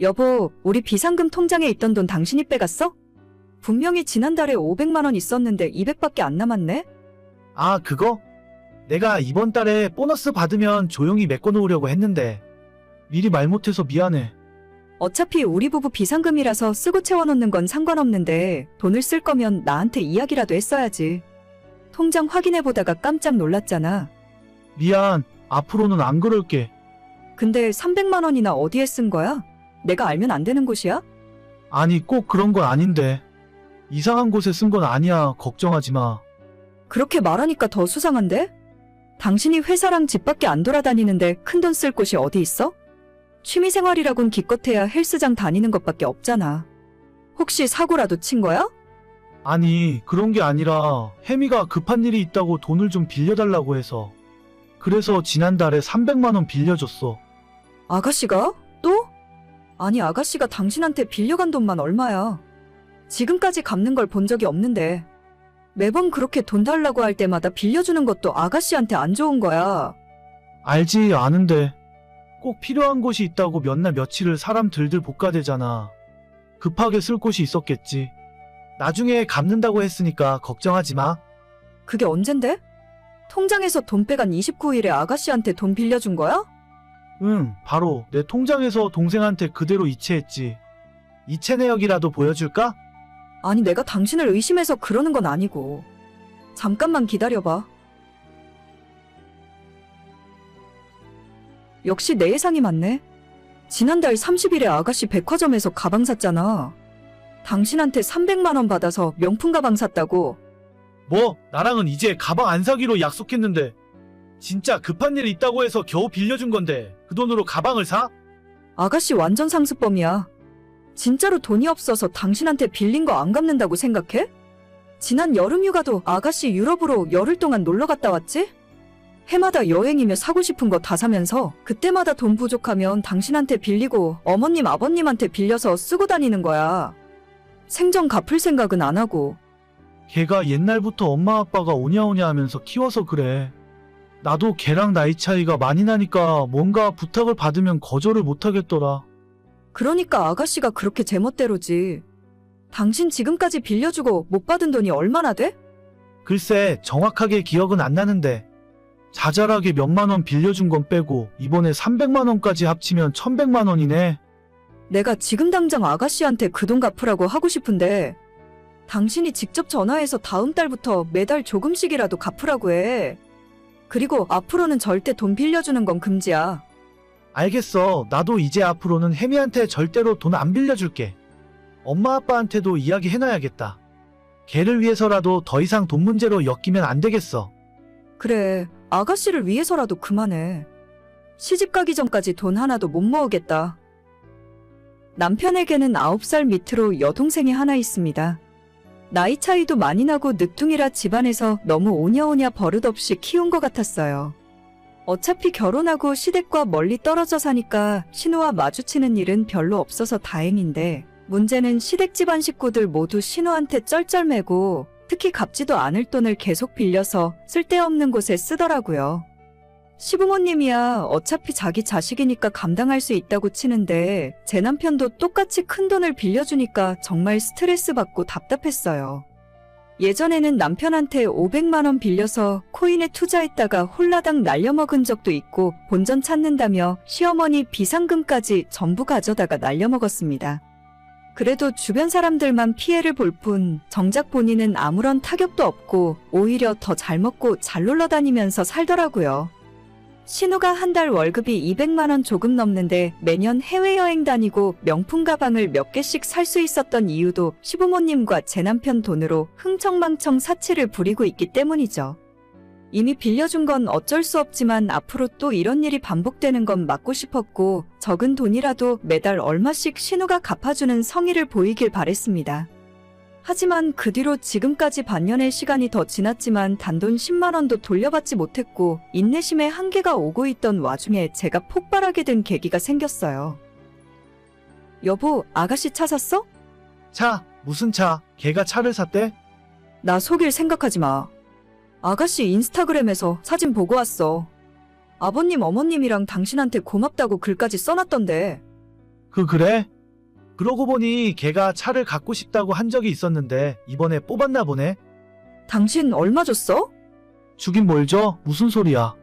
여보, 우리 비상금 통장에 있던 돈 당신이 빼갔어? 분명히 지난달에 500만 원 있었는데 200밖에 안 남았네? 아, 그거? 내가 이번 달에 보너스 받으면 조용히 메꿔놓으려고 했는데 미리 말 못해서 미안해. 어차피 우리 부부 비상금이라서 쓰고 채워놓는 건 상관없는데 돈을 쓸 거면 나한테 이야기라도 했어야지. 통장 확인해보다가 깜짝 놀랐잖아. 미안. 앞으로는 안 그럴게. 근데 300만 원이나 어디에 쓴 거야? 내가 알면 안 되는 곳이야? 아니, 꼭 그런 건 아닌데. 이상한 곳에 쓴 건 아니야. 걱정하지 마. 그렇게 말하니까 더 수상한데? 당신이 회사랑 집 밖에 안 돌아다니는데 큰 돈 쓸 곳이 어디 있어? 취미생활이라곤 기껏해야 헬스장 다니는 것밖에 없잖아. 혹시 사고라도 친 거야? 아니, 그런 게 아니라 혜미가 급한 일이 있다고 돈을 좀 빌려달라고 해서. 그래서 지난달에 300만 원 빌려줬어. 아가씨가? 또? 아니, 아가씨가 당신한테 빌려간 돈만 얼마야? 지금까지 갚는 걸 본 적이 없는데. 매번 그렇게 돈 달라고 할 때마다 빌려주는 것도 아가씨한테 안 좋은 거야. 알지, 아는데. 꼭 필요한 곳이 있다고 몇 날 며칠을 사람 들들 볶아대잖아. 급하게 쓸 곳이 있었겠지. 나중에 갚는다고 했으니까 걱정하지 마. 그게 언젠데? 통장에서 돈 빼간 29일에 아가씨한테 돈 빌려준 거야? 응, 바로 내 통장에서 동생한테 그대로 이체했지. 이체 내역이라도 보여줄까? 아니, 내가 당신을 의심해서 그러는 건 아니고. 잠깐만 기다려봐. 역시 내 예상이 맞네. 지난달 30일에 아가씨 백화점에서 가방 샀잖아. 당신한테 300만원 받아서 명품 가방 샀다고. 뭐, 나랑은 이제 가방 안 사기로 약속했는데. 진짜 급한 일이 있다고 해서 겨우 빌려준 건데, 그 돈으로 가방을 사? 아가씨 완전 상습범이야. 진짜로 돈이 없어서 당신한테 빌린 거 안 갚는다고 생각해? 지난 여름 휴가도 아가씨 유럽으로 열흘 동안 놀러 갔다 왔지? 해마다 여행이며 사고 싶은 거 다 사면서 그때마다 돈 부족하면 당신한테 빌리고 어머님 아버님한테 빌려서 쓰고 다니는 거야. 생전 갚을 생각은 안 하고 걔가 옛날부터 엄마 아빠가 오냐오냐 하면서 키워서 그래. 나도 걔랑 나이 차이가 많이 나니까 뭔가 부탁을 받으면 거절을 못 하겠더라. 그러니까 아가씨가 그렇게 제멋대로지. 당신 지금까지 빌려주고 못 받은 돈이 얼마나 돼? 글쎄, 정확하게 기억은 안 나는데. 자잘하게 몇만 원 빌려준 건 빼고 이번에 300만 원까지 합치면 1100만 원이네. 내가 지금 당장 아가씨한테 그 돈 갚으라고 하고 싶은데 당신이 직접 전화해서 다음 달부터 매달 조금씩이라도 갚으라고 해. 그리고 앞으로는 절대 돈 빌려주는 건 금지야. 알겠어. 나도 이제 앞으로는 혜미한테 절대로 돈 안 빌려줄게. 엄마 아빠한테도 이야기해놔야겠다. 걔를 위해서라도 더 이상 돈 문제로 엮이면 안 되겠어. 그래, 아가씨를 위해서라도 그만해. 시집 가기 전까지 돈 하나도 못 모으겠다. 남편에게는 9살 밑으로 여동생이 하나 있습니다. 나이 차이도 많이 나고 늦둥이라 집안에서 너무 오냐오냐 버릇없이 키운 것 같았어요. 어차피 결혼하고 시댁과 멀리 떨어져 사니까 신우와 마주치는 일은 별로 없어서 다행인데 문제는 시댁 집안 식구들 모두 신우한테 쩔쩔매고 특히 갚지도 않을 돈을 계속 빌려서 쓸데없는 곳에 쓰더라고요. 시부모님이야 어차피 자기 자식이니까 감당할 수 있다고 치는데 제 남편도 똑같이 큰 돈을 빌려주니까 정말 스트레스 받고 답답했어요. 예전에는 남편한테 500만 원 빌려서 코인에 투자했다가 홀라당 날려먹은 적도 있고 본전 찾는다며 시어머니 비상금까지 전부 가져다가 날려먹었습니다. 그래도 주변 사람들만 피해를 볼 뿐 정작 본인은 아무런 타격도 없고 오히려 더 잘 먹고 잘 놀러 다니면서 살더라고요. 신우가 한 달 월급이 200만 원 조금 넘는데 매년 해외여행 다니고 명품 가방을 몇 개씩 살 수 있었던 이유도 시부모님과 제 남편 돈으로 흥청망청 사치를 부리고 있기 때문이죠. 이미 빌려준 건 어쩔 수 없지만 앞으로 또 이런 일이 반복되는 건 막고 싶었고 적은 돈이라도 매달 얼마씩 신우가 갚아주는 성의를 보이길 바랬습니다. 하지만 그 뒤로 지금까지 반년의 시간이 더 지났지만 단돈 10만 원도 돌려받지 못했고 인내심에 한계가 오고 있던 와중에 제가 폭발하게 된 계기가 생겼어요. 여보, 아가씨 차 샀어? 차, 무슨 차? 걔가 차를 샀대? 나 속일 생각하지 마. 아가씨 인스타그램에서 사진 보고 왔어. 아버님, 어머님이랑 당신한테 고맙다고 글까지 써놨던데. 그 그래? 그러고 보니 걔가 차를 갖고 싶다고 한 적이 있었는데 이번에 뽑았나 보네. 당신 얼마 줬어? 주긴 뭘 줘? 무슨 소리야?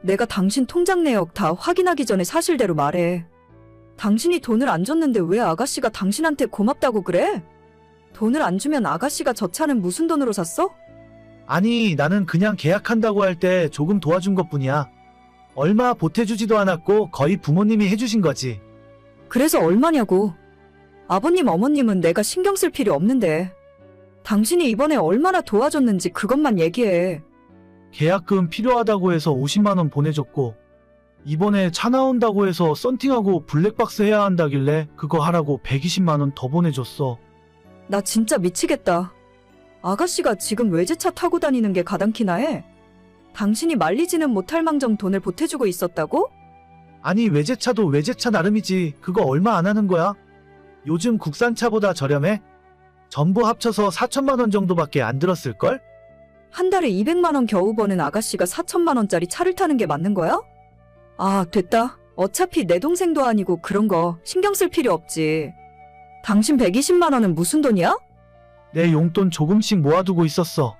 내가 당신 통장 내역 다 확인하기 전에 사실대로 말해. 당신이 돈을 안 줬는데 왜 아가씨가 당신한테 고맙다고 그래? 돈을 안 주면 아가씨가 저 차는 무슨 돈으로 샀어? 아니, 나는 그냥 계약한다고 할 때 조금 도와준 것 뿐이야. 얼마 보태주지도 않았고 거의 부모님이 해주신 거지. 그래서 얼마냐고. 아버님, 어머님은 내가 신경 쓸 필요 없는데. 당신이 이번에 얼마나 도와줬는지 그것만 얘기해. 계약금 필요하다고 해서 50만원 보내줬고, 이번에 차 나온다고 해서 썬팅하고 블랙박스 해야 한다길래 그거 하라고 120만원 더 보내줬어. 나 진짜 미치겠다. 아가씨가 지금 외제차 타고 다니는 게 가당키나 해. 당신이 말리지는 못할 망정 돈을 보태주고 있었다고? 아니, 외제차도 외제차 나름이지. 그거 얼마 안 하는 거야? 요즘 국산차보다 저렴해? 전부 합쳐서 4천만원 정도밖에 안 들었을걸? 한 달에 200만 원 겨우 버는 아가씨가 4천만 원짜리 차를 타는 게 맞는 거야? 아, 됐다. 어차피 내 동생도 아니고 그런 거 신경 쓸 필요 없지. 당신 120만 원은 무슨 돈이야? 내 용돈 조금씩 모아두고 있었어.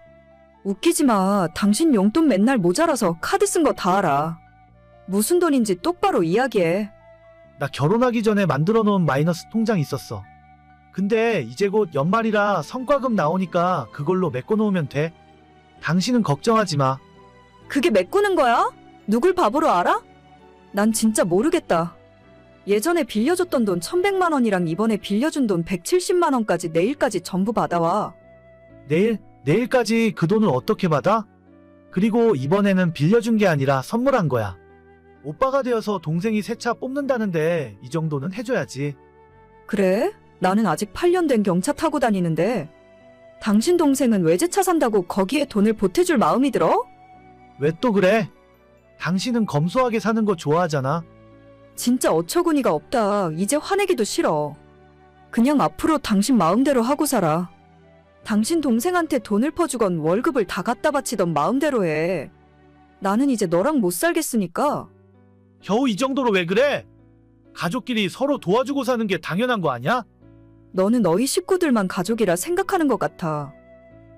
웃기지 마. 당신 용돈 맨날 모자라서 카드 쓴 거 다 알아. 무슨 돈인지 똑바로 이야기해. 나 결혼하기 전에 만들어 놓은 마이너스 통장 있었어. 근데 이제 곧 연말이라 성과금 나오니까 그걸로 메꿔 놓으면 돼. 당신은 걱정하지 마. 그게 메꾸는 거야? 누굴 바보로 알아? 난 진짜 모르겠다. 예전에 빌려줬던 돈 1100만 원이랑 이번에 빌려준 돈 170만 원까지 내일까지 전부 받아와. 내일, 내일까지 그 돈을 어떻게 받아? 그리고 이번에는 빌려준 게 아니라 선물한 거야. 오빠가 되어서 동생이 새 차 뽑는다는데 이 정도는 해줘야지. 그래? 나는 아직 8년 된 경차 타고 다니는데. 당신 동생은 외제차 산다고 거기에 돈을 보태줄 마음이 들어? 왜 또 그래? 당신은 검소하게 사는 거 좋아하잖아. 진짜 어처구니가 없다. 이제 화내기도 싫어. 그냥 앞으로 당신 마음대로 하고 살아. 당신 동생한테 돈을 퍼주건 월급을 다 갖다 바치던 마음대로 해. 나는 이제 너랑 못 살겠으니까. 겨우 이 정도로 왜 그래? 가족끼리 서로 도와주고 사는 게 당연한 거 아니야? 너는 너희 식구들만 가족이라 생각하는 것 같아.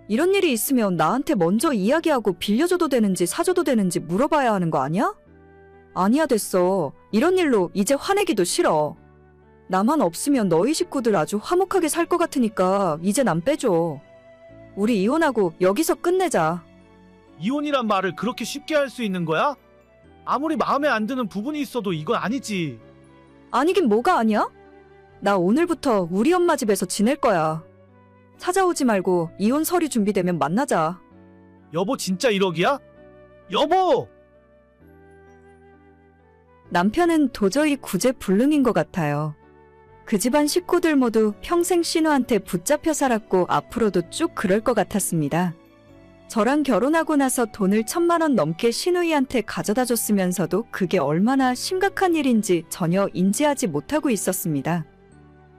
이런 일이 있으면 나한테 먼저 이야기하고 빌려줘도 되는지 사줘도 되는지 물어봐야 하는 거 아니야? 아니야 됐어. 이런 일로 이제 화내기도 싫어. 나만 없으면 너희 식구들 아주 화목하게 살 것 같으니까 이제 난 빼줘. 우리 이혼하고 여기서 끝내자. 이혼이란 말을 그렇게 쉽게 할 수 있는 거야? 아무리 마음에 안 드는 부분이 있어도 이건 아니지. 아니긴 뭐가 아니야? 나 오늘부터 우리 엄마 집에서 지낼 거야. 찾아오지 말고 이혼 서류 준비되면 만나자. 여보 진짜 1억이야? 여보! 남편은 도저히 구제불능인 것 같아요. 그 집안 식구들 모두 평생 신우한테 붙잡혀 살았고 앞으로도 쭉 그럴 것 같았습니다. 저랑 결혼하고 나서 돈을 천만 원 넘게 신우이한테 가져다 줬으면서도 그게 얼마나 심각한 일인지 전혀 인지하지 못하고 있었습니다.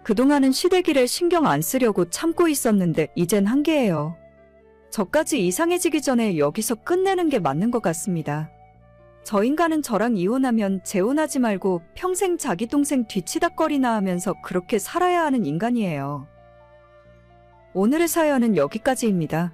그동안은 시댁일에 신경 안 쓰려고 참고 있었는데 이젠 한계예요. 저까지 이상해지기 전에 여기서 끝내는 게 맞는 것 같습니다. 저 인간은 저랑 이혼하면 재혼하지 말고 평생 자기 동생 뒤치다거리나 하면서 그렇게 살아야 하는 인간이에요. 오늘의 사연은 여기까지입니다.